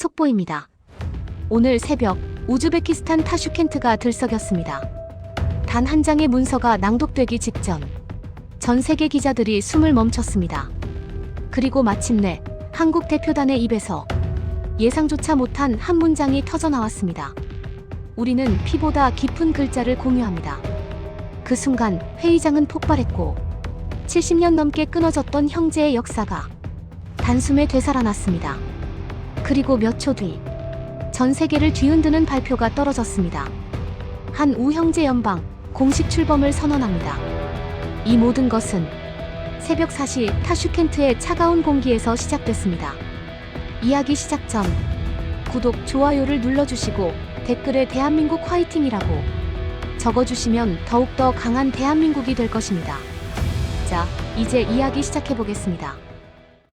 속보입니다. 오늘 새벽 우즈베키스탄 타슈켄트가 들썩였습니다. 단 한 장의 문서가 낭독되기 직전 전 세계 기자들이 숨을 멈췄습니다. 그리고 마침내 한국 대표단의 입에서 예상조차 못한 한 문장이 터져 나왔습니다. 우리는 피보다 깊은 글자를 공유합니다. 그 순간 회의장은 폭발했고 70년 넘게 끊어졌던 형제의 역사가 단숨에 되살아났습니다. 그리고 몇 초 뒤 전 세계를 뒤흔드는 발표가 떨어졌습니다. 한 우형제 연방 공식 출범을 선언합니다. 이 모든 것은 새벽 4시 타슈켄트의 차가운 공기에서 시작됐습니다. 이야기 시작 전 구독, 좋아요를 눌러주시고 댓글에 대한민국 화이팅이라고 적어주시면 더욱더 강한 대한민국이 될 것입니다. 자, 이제 이야기 시작해보겠습니다.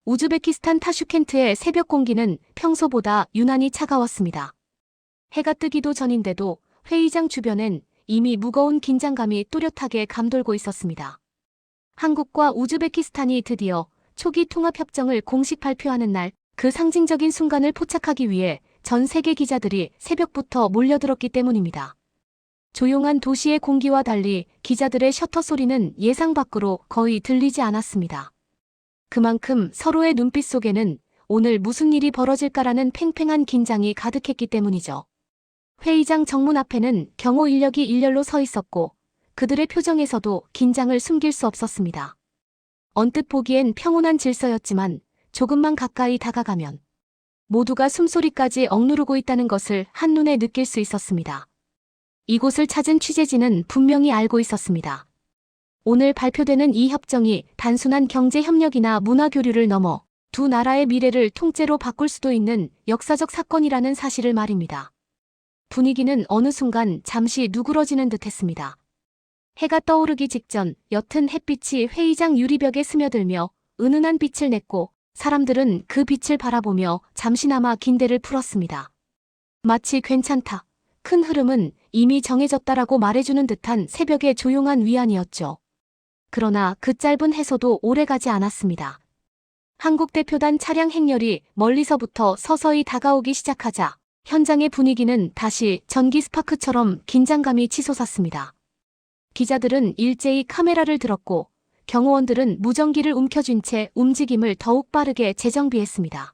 우즈베키스탄 타슈켄트의 새벽 공기는 평소보다 유난히 차가웠습니다. 해가 뜨기도 전인데도 회의장 주변엔 이미 무거운 긴장감이 또렷하게 감돌고 있었습니다. 한국과 우즈베키스탄이 드디어 초기 통합협정을 공식 발표하는 날 그 상징적인 순간을 포착하기 위해 전 세계 기자들이 새벽부터 몰려들었기 때문입니다. 조용한 도시의 공기와 달리 기자들의 셔터 소리는 예상 밖으로 거의 들리지 않았습니다. 그만큼 서로의 눈빛 속에는 오늘 무슨 일이 벌어질까라는 팽팽한 긴장이 가득했기 때문이죠. 회의장 정문 앞에는 경호 인력이 일렬로 서 있었고 그들의 표정에서도 긴장을 숨길 수 없었습니다. 언뜻 보기엔 평온한 질서였지만 조금만 가까이 다가가면 모두가 숨소리까지 억누르고 있다는 것을 한눈에 느낄 수 있었습니다. 이곳을 찾은 취재진은 분명히 알고 있었습니다. 오늘 발표되는 이 협정이 단순한 경제 협력이나 문화 교류를 넘어 두 나라의 미래를 통째로 바꿀 수도 있는 역사적 사건이라는 사실을 말입니다. 분위기는 어느 순간 잠시 누그러지는 듯 했습니다. 해가 떠오르기 직전 옅은 햇빛이 회의장 유리벽에 스며들며 은은한 빛을 냈고 사람들은 그 빛을 바라보며 잠시나마 긴대를 풀었습니다. 마치 괜찮다. 큰 흐름은 이미 정해졌다라고 말해주는 듯한 새벽의 조용한 위안이었죠. 그러나 그 짧은 해소도 오래가지 않았습니다. 한국 대표단 차량 행렬이 멀리서부터 서서히 다가오기 시작하자 현장의 분위기는 다시 전기 스파크처럼 긴장감이 치솟았습니다. 기자들은 일제히 카메라를 들었고 경호원들은 무전기를 움켜쥔 채 움직임을 더욱 빠르게 재정비했습니다.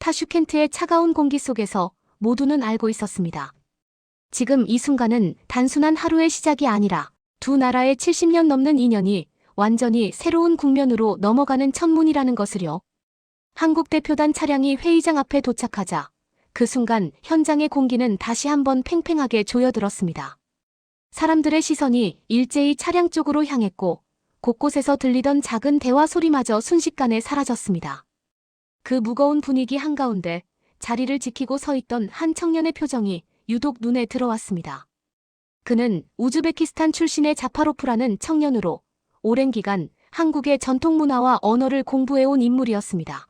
타슈켄트의 차가운 공기 속에서 모두는 알고 있었습니다. 지금 이 순간은 단순한 하루의 시작이 아니라 두 나라의 70년 넘는 인연이 완전히 새로운 국면으로 넘어가는 첫문이라는 것을요. 한국 대표단 차량이 회의장 앞에 도착하자 그 순간 현장의 공기는 다시 한번 팽팽하게 조여들었습니다. 사람들의 시선이 일제히 차량 쪽으로 향했고 곳곳에서 들리던 작은 대화 소리마저 순식간에 사라졌습니다. 그 무거운 분위기 한가운데 자리를 지키고 서 있던 한 청년의 표정이 유독 눈에 들어왔습니다. 그는 우즈베키스탄 출신의 자파로프라는 청년으로 오랜 기간 한국의 전통 문화와 언어를 공부해온 인물이었습니다.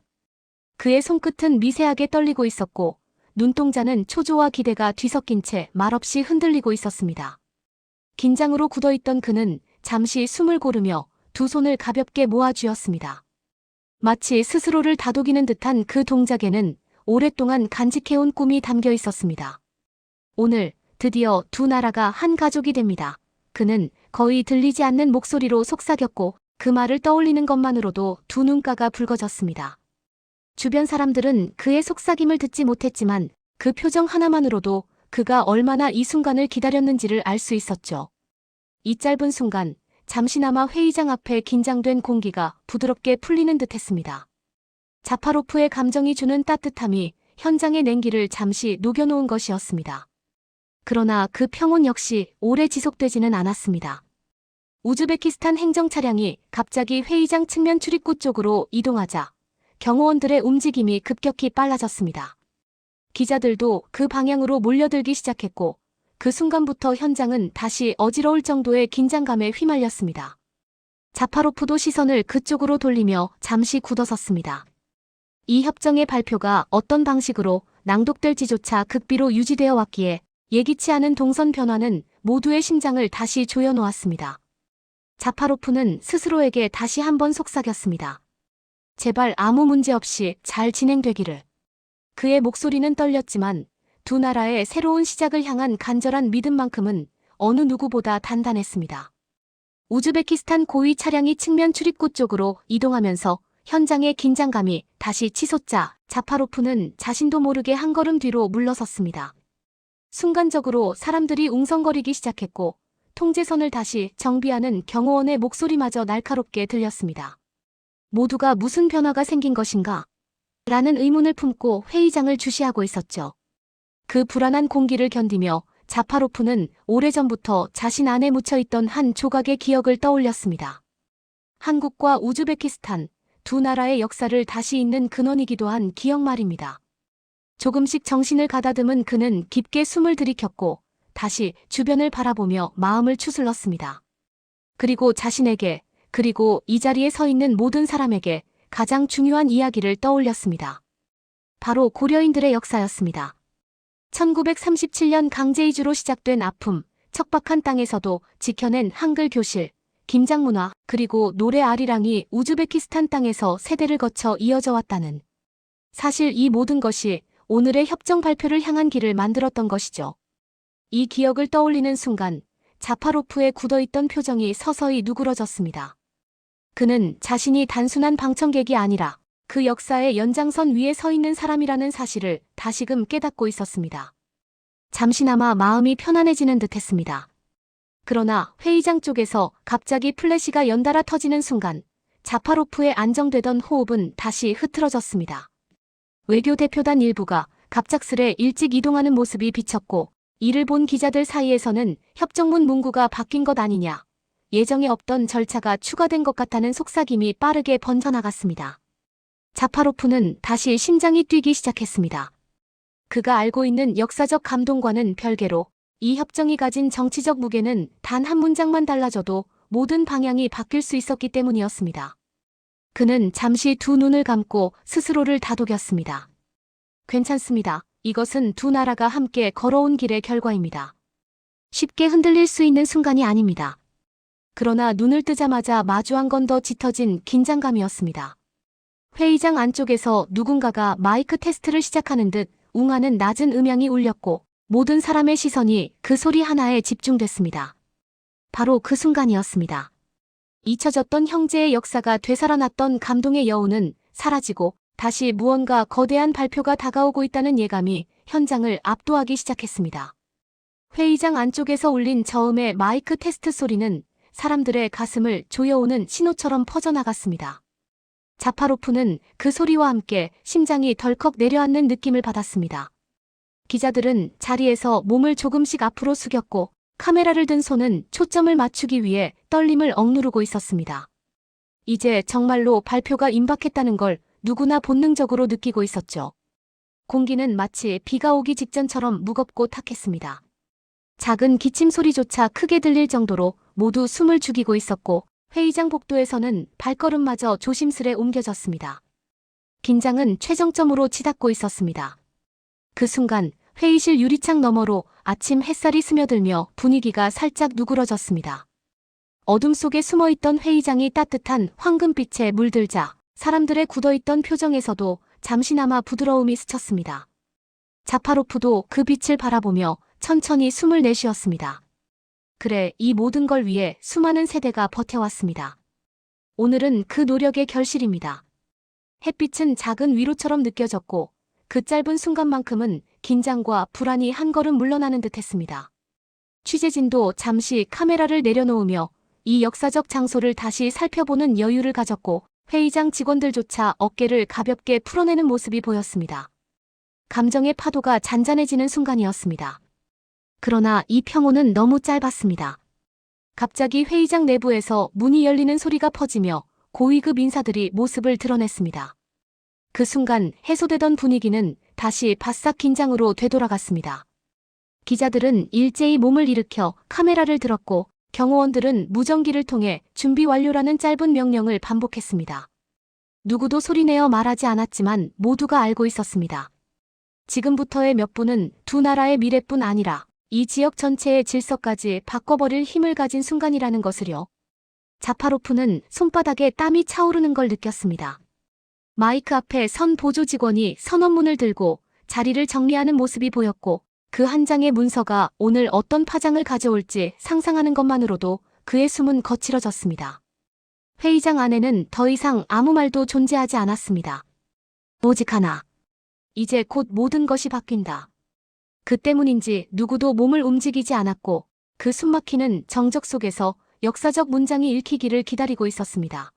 그의 손끝은 미세하게 떨리고 있었고 눈동자는 초조와 기대가 뒤섞인 채 말없이 흔들리고 있었습니다. 긴장으로 굳어있던 그는 잠시 숨을 고르며 두 손을 가볍게 모아 쥐었습니다. 마치 스스로를 다독이는 듯한 그 동작에는 오랫동안 간직해온 꿈이 담겨 있었습니다. 오늘 드디어 두 나라가 한 가족이 됩니다. 그는 거의 들리지 않는 목소리로 속삭였고 그 말을 떠올리는 것만으로도 두 눈가가 붉어졌습니다. 주변 사람들은 그의 속삭임을 듣지 못했지만 그 표정 하나만으로도 그가 얼마나 이 순간을 기다렸는지를 알 수 있었죠. 이 짧은 순간 잠시나마 회의장 앞에 긴장된 공기가 부드럽게 풀리는 듯 했습니다. 자파로프의 감정이 주는 따뜻함이 현장의 냉기를 잠시 녹여놓은 것이었습니다. 그러나 그 평온 역시 오래 지속되지는 않았습니다. 우즈베키스탄 행정 차량이 갑자기 회의장 측면 출입구 쪽으로 이동하자 경호원들의 움직임이 급격히 빨라졌습니다. 기자들도 그 방향으로 몰려들기 시작했고 그 순간부터 현장은 다시 어지러울 정도의 긴장감에 휘말렸습니다. 자파로프도 시선을 그쪽으로 돌리며 잠시 굳어섰습니다. 이 협정의 발표가 어떤 방식으로 낭독될지조차 극비로 유지되어 왔기에 예기치 않은 동선 변화는 모두의 심장을 다시 조여놓았습니다. 자파로프는 스스로에게 다시 한번 속삭였습니다. 제발 아무 문제 없이 잘 진행되기를. 그의 목소리는 떨렸지만 두 나라의 새로운 시작을 향한 간절한 믿음만큼은 어느 누구보다 단단했습니다. 우즈베키스탄 고위 차량이 측면 출입구 쪽으로 이동하면서 현장의 긴장감이 다시 치솟자 자파로프는 자신도 모르게 한 걸음 뒤로 물러섰습니다. 순간적으로 사람들이 웅성거리기 시작했고 통제선을 다시 정비하는 경호원의 목소리마저 날카롭게 들렸습니다. 모두가 무슨 변화가 생긴 것인가? 라는 의문을 품고 회의장을 주시하고 있었죠. 그 불안한 공기를 견디며 자파로프는 오래전부터 자신 안에 묻혀있던 한 조각의 기억을 떠올렸습니다. 한국과 우즈베키스탄 두 나라의 역사를 다시 잇는 근원이기도 한 기억 말입니다. 조금씩 정신을 가다듬은 그는 깊게 숨을 들이켰고 다시 주변을 바라보며 마음을 추슬렀습니다. 그리고 자신에게 그리고 이 자리에 서 있는 모든 사람에게 가장 중요한 이야기를 떠올렸습니다. 바로 고려인들의 역사였습니다. 1937년 강제이주로 시작된 아픔, 척박한 땅에서도 지켜낸 한글 교실, 김장 문화, 그리고 노래 아리랑이 우즈베키스탄 땅에서 세대를 거쳐 이어져 왔다는 사실 이 모든 것이 오늘의 협정 발표를 향한 길을 만들었던 것이죠. 이 기억을 떠올리는 순간 자파로프의 굳어있던 표정이 서서히 누그러졌습니다. 그는 자신이 단순한 방청객이 아니라 그 역사의 연장선 위에 서 있는 사람이라는 사실을 다시금 깨닫고 있었습니다. 잠시나마 마음이 편안해지는 듯 했습니다. 그러나 회의장 쪽에서 갑자기 플래시가 연달아 터지는 순간 자파로프의 안정되던 호흡은 다시 흐트러졌습니다. 외교 대표단 일부가 갑작스레 일찍 이동하는 모습이 비쳤고 이를 본 기자들 사이에서는 협정문 문구가 바뀐 것 아니냐, 예정에 없던 절차가 추가된 것 같다는 속삭임이 빠르게 번져나갔습니다. 자파로프는 다시 심장이 뛰기 시작했습니다. 그가 알고 있는 역사적 감동과는 별개로 이 협정이 가진 정치적 무게는 단 한 문장만 달라져도 모든 방향이 바뀔 수 있었기 때문이었습니다. 그는 잠시 두 눈을 감고 스스로를 다독였습니다. 괜찮습니다. 이것은 두 나라가 함께 걸어온 길의 결과입니다. 쉽게 흔들릴 수 있는 순간이 아닙니다. 그러나 눈을 뜨자마자 마주한 건 더 짙어진 긴장감이었습니다. 회의장 안쪽에서 누군가가 마이크 테스트를 시작하는 듯 웅하는 낮은 음향이 울렸고 모든 사람의 시선이 그 소리 하나에 집중됐습니다. 바로 그 순간이었습니다. 잊혀졌던 형제의 역사가 되살아났던 감동의 여운은 사라지고 다시 무언가 거대한 발표가 다가오고 있다는 예감이 현장을 압도하기 시작했습니다. 회의장 안쪽에서 울린 저음의 마이크 테스트 소리는 사람들의 가슴을 조여오는 신호처럼 퍼져나갔습니다. 자파로프는 그 소리와 함께 심장이 덜컥 내려앉는 느낌을 받았습니다. 기자들은 자리에서 몸을 조금씩 앞으로 숙였고 카메라를 든 손은 초점을 맞추기 위해 떨림을 억누르고 있었습니다. 이제 정말로 발표가 임박했다는 걸 누구나 본능적으로 느끼고 있었죠. 공기는 마치 비가 오기 직전처럼 무겁고 탁했습니다. 작은 기침 소리조차 크게 들릴 정도로 모두 숨을 죽이고 있었고 회의장 복도에서는 발걸음마저 조심스레 옮겨졌습니다. 긴장은 최정점으로 치닫고 있었습니다. 그 순간 회의실 유리창 너머로 아침 햇살이 스며들며 분위기가 살짝 누그러졌습니다. 어둠 속에 숨어있던 회의장이 따뜻한 황금빛에 물들자 사람들의 굳어있던 표정에서도 잠시나마 부드러움이 스쳤습니다. 자파로프도 그 빛을 바라보며 천천히 숨을 내쉬었습니다. 그래, 이 모든 걸 위해 수많은 세대가 버텨왔습니다. 오늘은 그 노력의 결실입니다. 햇빛은 작은 위로처럼 느껴졌고 그 짧은 순간만큼은 긴장과 불안이 한 걸음 물러나는 듯 했습니다. 취재진도 잠시 카메라를 내려놓으며 이 역사적 장소를 다시 살펴보는 여유를 가졌고 회의장 직원들조차 어깨를 가볍게 풀어내는 모습이 보였습니다. 감정의 파도가 잔잔해지는 순간이었습니다. 그러나 이 평온은 너무 짧았습니다. 갑자기 회의장 내부에서 문이 열리는 소리가 퍼지며 고위급 인사들이 모습을 드러냈습니다. 그 순간 해소되던 분위기는 다시 바싹 긴장으로 되돌아갔습니다. 기자들은 일제히 몸을 일으켜 카메라를 들었고 경호원들은 무전기를 통해 준비 완료라는 짧은 명령을 반복했습니다. 누구도 소리내어 말하지 않았지만 모두가 알고 있었습니다. 지금부터의 몇 분은 두 나라의 미래뿐 아니라 이 지역 전체의 질서까지 바꿔버릴 힘을 가진 순간이라는 것을요. 자파로프는 손바닥에 땀이 차오르는 걸 느꼈습니다. 마이크 앞에 선 보조 직원이 선언문을 들고 자리를 정리하는 모습이 보였고 그 한 장의 문서가 오늘 어떤 파장을 가져올지 상상하는 것만으로도 그의 숨은 거칠어졌습니다. 회의장 안에는 더 이상 아무 말도 존재하지 않았습니다. 오직 하나. 이제 곧 모든 것이 바뀐다. 그 때문인지 누구도 몸을 움직이지 않았고 그 숨막히는 정적 속에서 역사적 문장이 읽히기를 기다리고 있었습니다.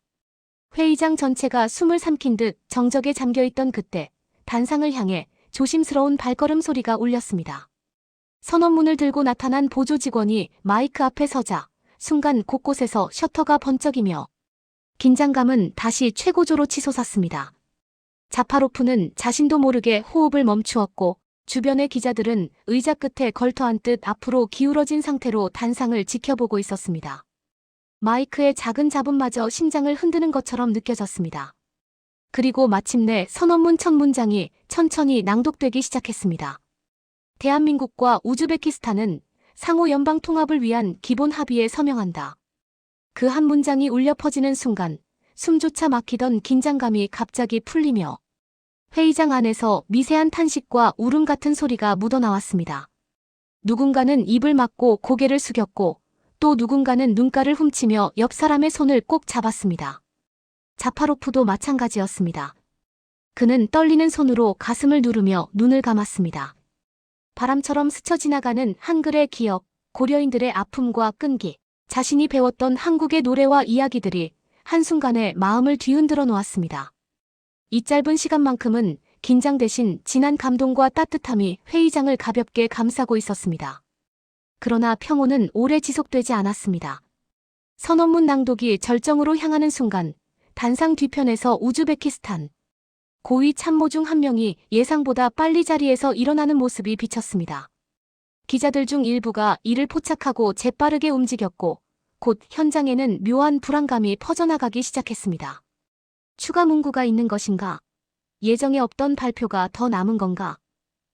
회의장 전체가 숨을 삼킨 듯 정적에 잠겨있던 그때 단상을 향해 조심스러운 발걸음 소리가 울렸습니다. 선언문을 들고 나타난 보조 직원이 마이크 앞에 서자 순간 곳곳에서 셔터가 번쩍이며 긴장감은 다시 최고조로 치솟았습니다. 자파로프는 자신도 모르게 호흡을 멈추었고 주변의 기자들은 의자 끝에 걸터앉듯 앞으로 기울어진 상태로 단상을 지켜보고 있었습니다. 마이크의 작은 잡음마저 심장을 흔드는 것처럼 느껴졌습니다. 그리고 마침내 선언문 첫 문장이 천천히 낭독되기 시작했습니다. 대한민국과 우즈베키스탄은 상호 연방 통합을 위한 기본 합의에 서명한다. 그 한 문장이 울려 퍼지는 순간 숨조차 막히던 긴장감이 갑자기 풀리며 회의장 안에서 미세한 탄식과 울음 같은 소리가 묻어나왔습니다. 누군가는 입을 막고 고개를 숙였고 또 누군가는 눈가를 훔치며 옆 사람의 손을 꼭 잡았습니다. 자파로프도 마찬가지였습니다. 그는 떨리는 손으로 가슴을 누르며 눈을 감았습니다. 바람처럼 스쳐 지나가는 한글의 기억, 고려인들의 아픔과 끈기, 자신이 배웠던 한국의 노래와 이야기들이 한순간에 마음을 뒤흔들어 놓았습니다. 이 짧은 시간만큼은 긴장 대신 진한 감동과 따뜻함이 회의장을 가볍게 감싸고 있었습니다. 그러나 평온은 오래 지속되지 않았습니다. 선언문 낭독이 절정으로 향하는 순간 단상 뒤편에서 우즈베키스탄 고위 참모 중 한 명이 예상보다 빨리 자리에서 일어나는 모습이 비쳤습니다. 기자들 중 일부가 이를 포착하고 재빠르게 움직였고 곧 현장에는 묘한 불안감이 퍼져나가기 시작했습니다. 추가 문구가 있는 것인가? 예정에 없던 발표가 더 남은 건가?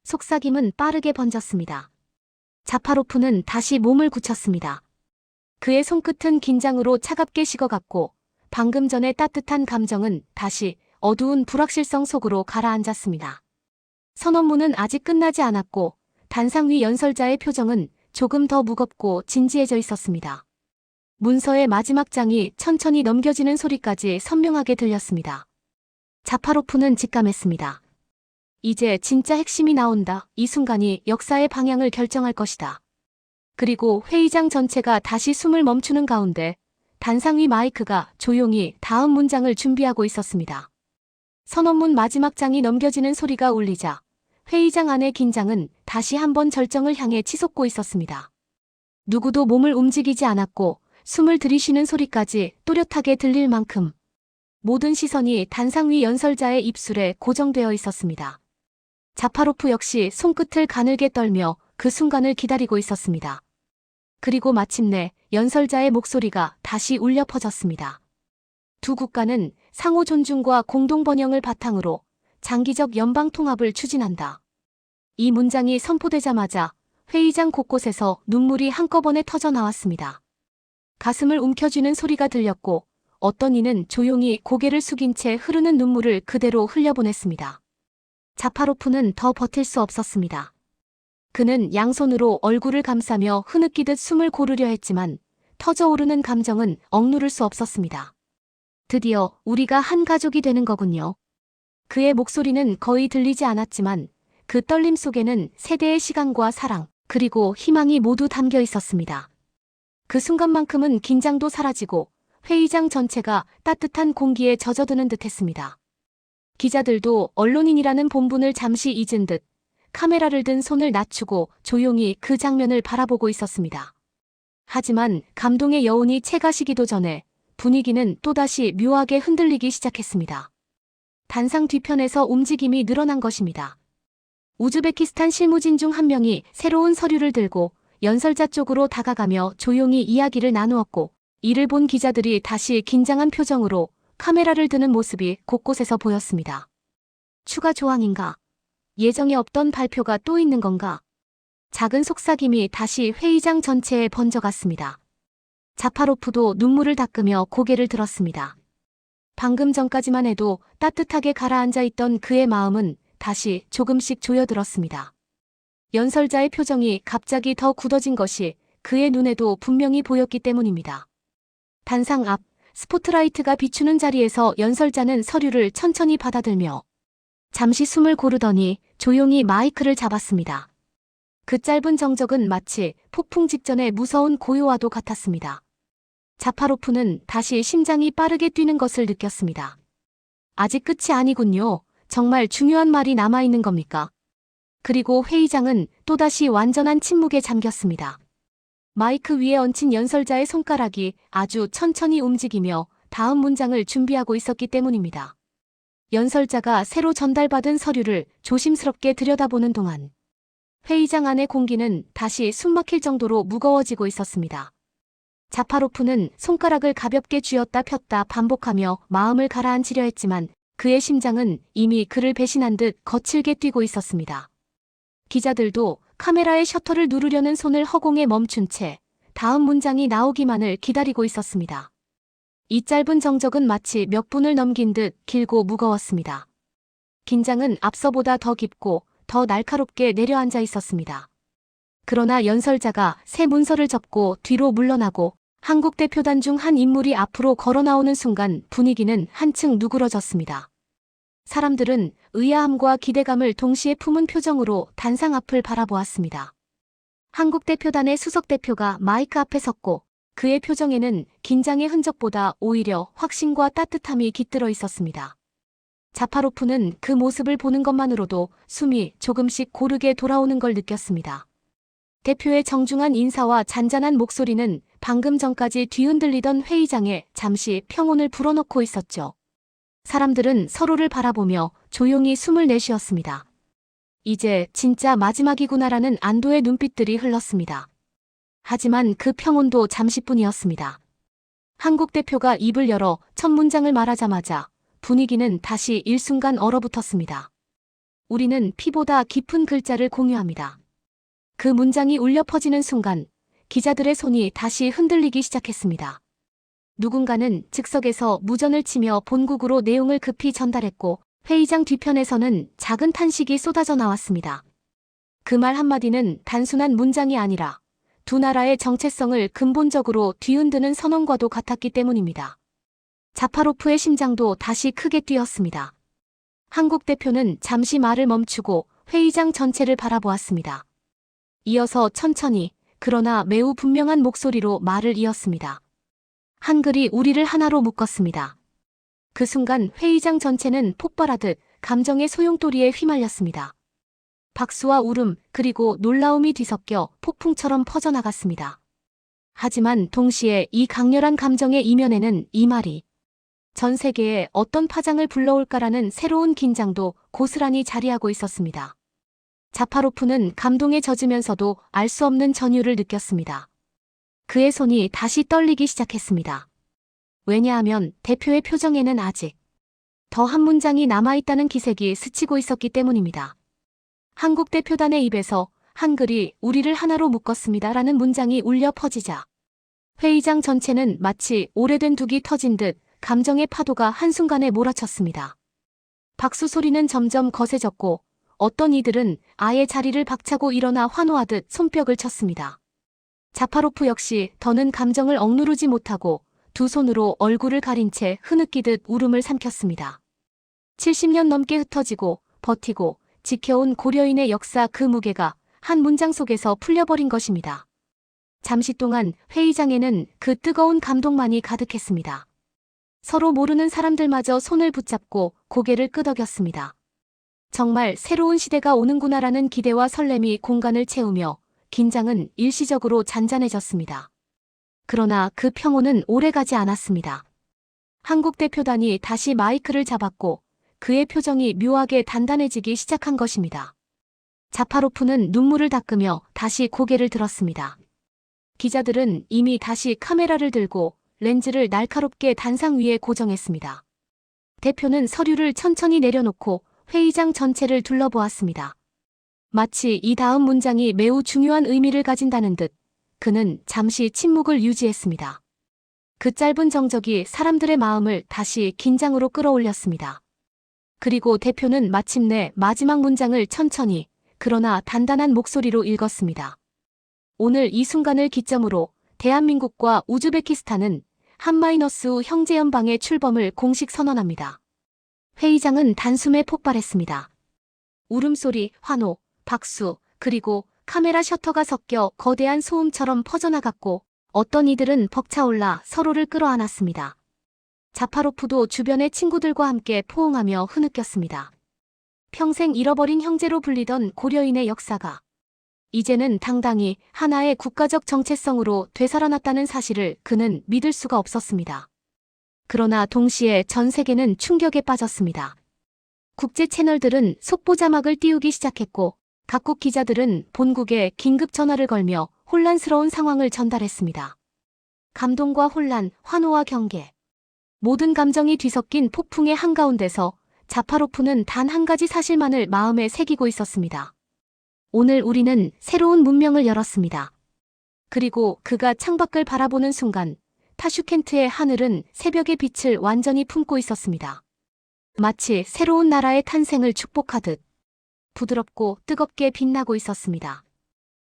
속삭임은 빠르게 번졌습니다. 자파로프는 다시 몸을 굳혔습니다. 그의 손끝은 긴장으로 차갑게 식어갔고 방금 전의 따뜻한 감정은 다시 어두운 불확실성 속으로 가라앉았습니다. 선언문은 아직 끝나지 않았고 단상 위 연설자의 표정은 조금 더 무겁고 진지해져 있었습니다. 문서의 마지막 장이 천천히 넘겨지는 소리까지 선명하게 들렸습니다. 자파로프는 직감했습니다. 이제 진짜 핵심이 나온다. 이 순간이 역사의 방향을 결정할 것이다. 그리고 회의장 전체가 다시 숨을 멈추는 가운데 단상 위 마이크가 조용히 다음 문장을 준비하고 있었습니다. 선언문 마지막 장이 넘겨지는 소리가 울리자 회의장 안의 긴장은 다시 한번 절정을 향해 치솟고 있었습니다. 누구도 몸을 움직이지 않았고 숨을 들이쉬는 소리까지 또렷하게 들릴 만큼 모든 시선이 단상 위 연설자의 입술에 고정되어 있었습니다. 자파로프 역시 손끝을 가늘게 떨며 그 순간을 기다리고 있었습니다. 그리고 마침내 연설자의 목소리가 다시 울려 퍼졌습니다. 두 국가는 상호 존중과 공동 번영을 바탕으로 장기적 연방 통합을 추진한다. 이 문장이 선포되자마자 회의장 곳곳에서 눈물이 한꺼번에 터져 나왔습니다. 가슴을 움켜쥐는 소리가 들렸고 어떤 이는 조용히 고개를 숙인 채 흐르는 눈물을 그대로 흘려보냈습니다. 자파로프는 더 버틸 수 없었습니다. 그는 양손으로 얼굴을 감싸며 흐느끼듯 숨을 고르려 했지만 터져오르는 감정은 억누를 수 없었습니다. 드디어 우리가 한 가족이 되는 거군요. 그의 목소리는 거의 들리지 않았지만 그 떨림 속에는 세대의 시간과 사랑, 그리고 희망이 모두 담겨 있었습니다. 그 순간만큼은 긴장도 사라지고 회의장 전체가 따뜻한 공기에 젖어드는 듯 했습니다. 기자들도 언론인이라는 본분을 잠시 잊은 듯 카메라를 든 손을 낮추고 조용히 그 장면을 바라보고 있었습니다. 하지만 감동의 여운이 채가시기도 전에 분위기는 또다시 묘하게 흔들리기 시작했습니다. 단상 뒤편에서 움직임이 늘어난 것입니다. 우즈베키스탄 실무진 중 한 명이 새로운 서류를 들고 연설자 쪽으로 다가가며 조용히 이야기를 나누었고 이를 본 기자들이 다시 긴장한 표정으로 카메라를 드는 모습이 곳곳에서 보였습니다. 추가 조항인가? 예정에 없던 발표가 또 있는 건가? 작은 속삭임이 다시 회의장 전체에 번져갔습니다. 자파로프도 눈물을 닦으며 고개를 들었습니다. 방금 전까지만 해도 따뜻하게 가라앉아 있던 그의 마음은 다시 조금씩 조여들었습니다. 연설자의 표정이 갑자기 더 굳어진 것이 그의 눈에도 분명히 보였기 때문입니다. 단상 앞 스포트라이트가 비추는 자리에서 연설자는 서류를 천천히 받아들며 잠시 숨을 고르더니 조용히 마이크를 잡았습니다. 그 짧은 정적은 마치 폭풍 직전의 무서운 고요와도 같았습니다. 자파로프는 다시 심장이 빠르게 뛰는 것을 느꼈습니다. 아직 끝이 아니군요. 정말 중요한 말이 남아있는 겁니까? 그리고 회의장은 또다시 완전한 침묵에 잠겼습니다. 마이크 위에 얹힌 연설자의 손가락이 아주 천천히 움직이며 다음 문장을 준비하고 있었기 때문입니다. 연설자가 새로 전달받은 서류를 조심스럽게 들여다보는 동안 회의장 안의 공기는 다시 숨막힐 정도로 무거워지고 있었습니다. 자파로프는 손가락을 가볍게 쥐었다 폈다 반복하며 마음을 가라앉히려 했지만 그의 심장은 이미 그를 배신한 듯 거칠게 뛰고 있었습니다. 기자들도 카메라의 셔터를 누르려는 손을 허공에 멈춘 채 다음 문장이 나오기만을 기다리고 있었습니다. 이 짧은 정적은 마치 몇 분을 넘긴 듯 길고 무거웠습니다. 긴장은 앞서보다 더 깊고 더 날카롭게 내려앉아 있었습니다. 그러나 연설자가 새 문서를 접고 뒤로 물러나고 한국 대표단 중 한 인물이 앞으로 걸어 나오는 순간 분위기는 한층 누그러졌습니다. 사람들은 의아함과 기대감을 동시에 품은 표정으로 단상 앞을 바라보았습니다. 한국 대표단의 수석 대표가 마이크 앞에 섰고 그의 표정에는 긴장의 흔적보다 오히려 확신과 따뜻함이 깃들어 있었습니다. 자파로프는 그 모습을 보는 것만으로도 숨이 조금씩 고르게 돌아오는 걸 느꼈습니다. 대표의 정중한 인사와 잔잔한 목소리는 방금 전까지 뒤흔들리던 회의장에 잠시 평온을 불어넣고 있었죠. 사람들은 서로를 바라보며 조용히 숨을 내쉬었습니다. 이제 진짜 마지막이구나라는 안도의 눈빛들이 흘렀습니다. 하지만 그 평온도 잠시뿐이었습니다. 한국 대표가 입을 열어 첫 문장을 말하자마자 분위기는 다시 일순간 얼어붙었습니다. 우리는 피보다 깊은 글자를 공유합니다. 그 문장이 울려 퍼지는 순간 기자들의 손이 다시 흔들리기 시작했습니다. 누군가는 즉석에서 무전을 치며 본국으로 내용을 급히 전달했고 회의장 뒤편에서는 작은 탄식이 쏟아져 나왔습니다. 그 말 한마디는 단순한 문장이 아니라 두 나라의 정체성을 근본적으로 뒤흔드는 선언과도 같았기 때문입니다. 자파로프의 심장도 다시 크게 뛰었습니다. 한국 대표는 잠시 말을 멈추고 회의장 전체를 바라보았습니다. 이어서 천천히 그러나 매우 분명한 목소리로 말을 이었습니다. 한글이 우리를 하나로 묶었습니다. 그 순간 회의장 전체는 폭발하듯 감정의 소용돌이에 휘말렸습니다. 박수와 울음 그리고 놀라움이 뒤섞여 폭풍처럼 퍼져나갔습니다. 하지만 동시에 이 강렬한 감정의 이면에는 이 말이 전 세계에 어떤 파장을 불러올까라는 새로운 긴장도 고스란히 자리하고 있었습니다. 자파로프는 감동에 젖으면서도 알 수 없는 전율을 느꼈습니다. 그의 손이 다시 떨리기 시작했습니다. 왜냐하면 대표의 표정에는 아직 더 한 문장이 남아있다는 기색이 스치고 있었기 때문입니다. 한국 대표단의 입에서 한글이 우리를 하나로 묶었습니다 라는 문장이 울려 퍼지자 회의장 전체는 마치 오래된 둑이 터진 듯 감정의 파도가 한순간에 몰아쳤습니다. 박수 소리는 점점 거세졌고 어떤 이들은 아예 자리를 박차고 일어나 환호하듯 손뼉을 쳤습니다. 자파로프 역시 더는 감정을 억누르지 못하고 두 손으로 얼굴을 가린 채 흐느끼듯 울음을 삼켰습니다. 70년 넘게 흩어지고 버티고 지켜온 고려인의 역사 그 무게가 한 문장 속에서 풀려버린 것입니다. 잠시 동안 회의장에는 그 뜨거운 감동만이 가득했습니다. 서로 모르는 사람들마저 손을 붙잡고 고개를 끄덕였습니다. 정말 새로운 시대가 오는구나라는 기대와 설렘이 공간을 채우며 긴장은 일시적으로 잔잔해졌습니다. 그러나 그 평온은 오래가지 않았습니다. 한국 대표단이 다시 마이크를 잡았고 그의 표정이 묘하게 단단해지기 시작한 것입니다. 자파로프는 눈물을 닦으며 다시 고개를 들었습니다. 기자들은 이미 다시 카메라를 들고 렌즈를 날카롭게 단상 위에 고정했습니다. 대표는 서류를 천천히 내려놓고 회의장 전체를 둘러보았습니다. 마치 이 다음 문장이 매우 중요한 의미를 가진다는 듯 그는 잠시 침묵을 유지했습니다. 그 짧은 정적이 사람들의 마음을 다시 긴장으로 끌어올렸습니다. 그리고 대표는 마침내 마지막 문장을 천천히, 그러나 단단한 목소리로 읽었습니다. 오늘 이 순간을 기점으로 대한민국과 우즈베키스탄은 한마이너스 형제 연방의 출범을 공식 선언합니다. 회의장은 단숨에 폭발했습니다. 울음소리, 환호, 박수, 그리고 카메라 셔터가 섞여 거대한 소음처럼 퍼져나갔고 어떤 이들은 벅차올라 서로를 끌어안았습니다. 자파로프도 주변의 친구들과 함께 포옹하며 흐느꼈습니다. 평생 잃어버린 형제로 불리던 고려인의 역사가 이제는 당당히 하나의 국가적 정체성으로 되살아났다는 사실을 그는 믿을 수가 없었습니다. 그러나 동시에 전 세계는 충격에 빠졌습니다. 국제 채널들은 속보 자막을 띄우기 시작했고 각국 기자들은 본국에 긴급 전화를 걸며 혼란스러운 상황을 전달했습니다. 감동과 혼란, 환호와 경계. 모든 감정이 뒤섞인 폭풍의 한가운데서 자파로프는 단 한 가지 사실만을 마음에 새기고 있었습니다. 오늘 우리는 새로운 문명을 열었습니다. 그리고 그가 창밖을 바라보는 순간 타슈켄트의 하늘은 새벽의 빛을 완전히 품고 있었습니다. 마치 새로운 나라의 탄생을 축복하듯 부드럽고 뜨겁게 빛나고 있었습니다.